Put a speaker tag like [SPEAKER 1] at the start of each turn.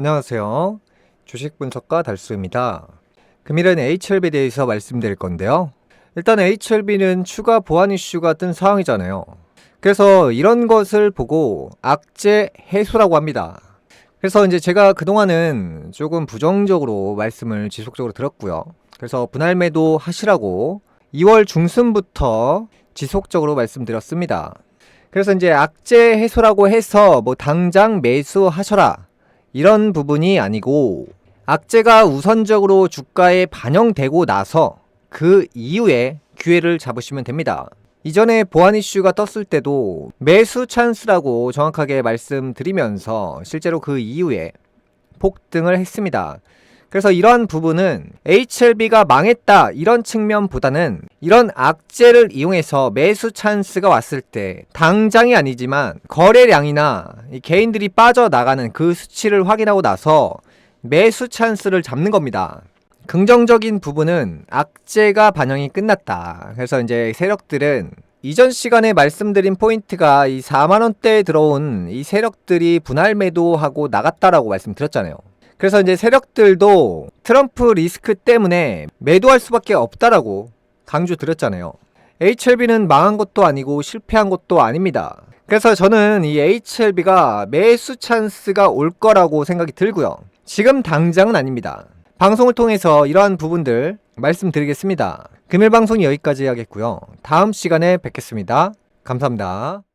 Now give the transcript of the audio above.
[SPEAKER 1] 안녕하세요. 주식 분석가 달수입니다. 금일은 HLB에 대해서 말씀드릴 건데요. 일단 HLB는 추가 보안 이슈가 뜬 상황이잖아요. 그래서 이런 것을 보고 악재 해소라고 합니다. 그래서 이제 제가 그동안은 조금 부정적으로 말씀을 지속적으로 들었고요. 그래서 분할 매도 하시라고 2월 중순부터 지속적으로 말씀드렸습니다. 그래서 이제 악재 해소라고 해서 뭐 당장 매수하셔라 이런 부분이 아니고 악재가 우선적으로 주가에 반영되고 나서 그 이후에 기회를 잡으시면 됩니다. 이전에 보안 이슈가 떴을 때도 매수 찬스라고 정확하게 말씀드리면서 실제로 그 이후에 폭등을 했습니다. 그래서 이러한 부분은 HLB가 망했다 이런 측면보다는 이런 악재를 이용해서 매수 찬스가 왔을 때 당장이 아니지만 거래량이나 이 개인들이 빠져나가는 그 수치를 확인하고 나서 매수 찬스를 잡는 겁니다. 긍정적인 부분은 악재가 반영이 끝났다. 그래서 이제 세력들은 이전 시간에 말씀드린 포인트가 이 4만원대에 들어온 이 세력들이 분할 매도하고 나갔다라고 말씀드렸잖아요. 그래서 이제 세력들도 트럼프 리스크 때문에 매도할 수밖에 없다라고 강조 드렸잖아요. HLB는 망한 것도 아니고 실패한 것도 아닙니다. 그래서 저는 이 HLB가 매수 찬스가 올 거라고 생각이 들고요. 지금 당장은 아닙니다. 방송을 통해서 이러한 부분들 말씀드리겠습니다. 금일 방송이 여기까지 하겠고요. 다음 시간에 뵙겠습니다. 감사합니다.